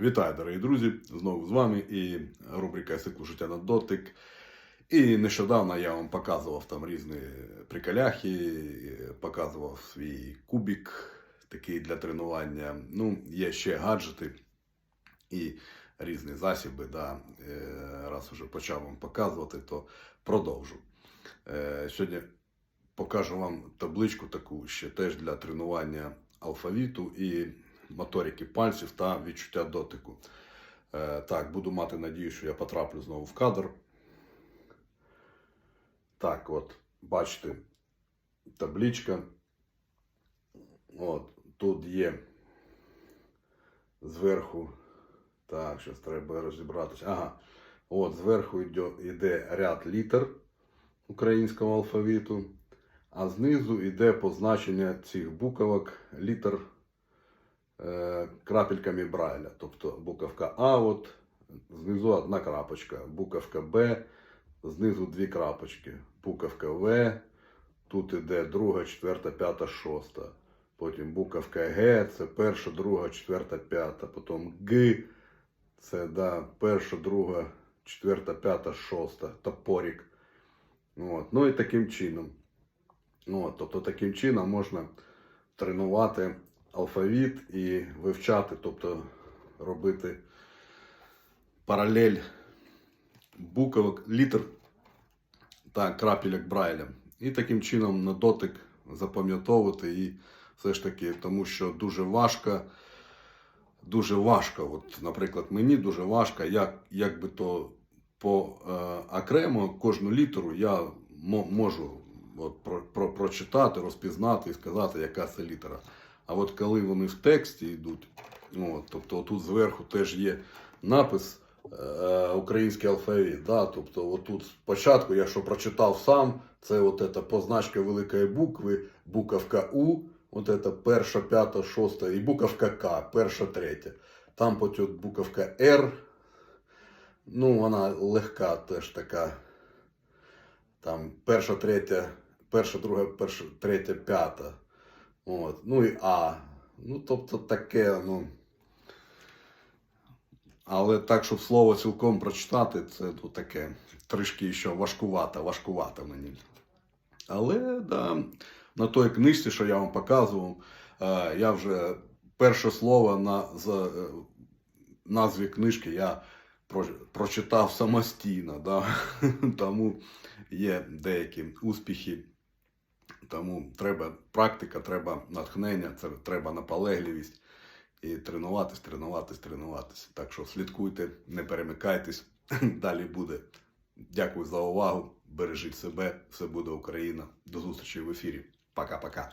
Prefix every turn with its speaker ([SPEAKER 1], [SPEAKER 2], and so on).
[SPEAKER 1] Вітаю, дорогі друзі! Знову з вами і рубрика Циклу життя на дотик. І нещодавно я вам показував там різні приколяхи, показував свій кубік, такий для тренування. Ну, є ще гаджети і різні засіби. Да. Е, Раз вже почав вам показувати, то продовжу. Е, Сьогодні покажу вам табличку таку ще теж для тренування алфавіту і моторики пальців та відчуття дотику. Е, так, буду мати надію, що я потраплю знову в кадр. Так, от, бачите, табличка. От, тут є зверху. Так, зараз треба розібратися. Ага. От, зверху йде, йде ряд літер українського алфавіту, а знизу йде позначення цих буквок літер крапельками Брайля. Тобто буковка А, от, знизу одна крапочка, буковка Б, знизу дві крапочки, буковка В, тут іде друга, четверта, п'ята, шоста. Потім буковка Г, це перша, друга, четверта, п'ята. Потім Г, це да, перша, друга, четверта, п'ята, шоста, топорик. От. Ну і таким чином. От, тобто таким чином можна тренувати алфавіт і вивчати, тобто робити паралель буквок, літер та крапелек Брайля. І таким чином на дотик запам'ятовувати і все ж таки, тому що дуже важко, дуже важко. От, наприклад, мені дуже важко, як, як би то по е, окремо кожну літеру я можу от, про, про, прочитати, розпізнати і сказати, яка це літера. А от коли вони в тексті йдуть, от, тобто тут зверху теж є напис е, український алфавіт. Да? Тобто, отут спочатку, я що прочитав сам, це от ета позначка великої букви, буковка У, от ета перша, п'ята, шоста, і буковка К, перша, третя. Там потім буковка Р. Ну, вона легка теж така. Там перша, третя, перша, друга, перша, третя, п'ята. От. Ну і А. Ну, тобто таке, ну. Але так, щоб слово цілком прочитати, це ну, таке трішки ще важкувато, важкувато мені. Але да, на той книжці, що я вам показував, е, я вже перше слово на з, е, назві книжки я про, прочитав самостійно. Да? Тому є деякі успіхи. Тому треба практика, треба натхнення, треба наполегливість і тренуватись, тренуватись, тренуватись. Так що слідкуйте, не перемикайтесь, далі буде. Дякую за увагу. Бережіть себе, все буде Україна. До зустрічі в ефірі. Пока-пока.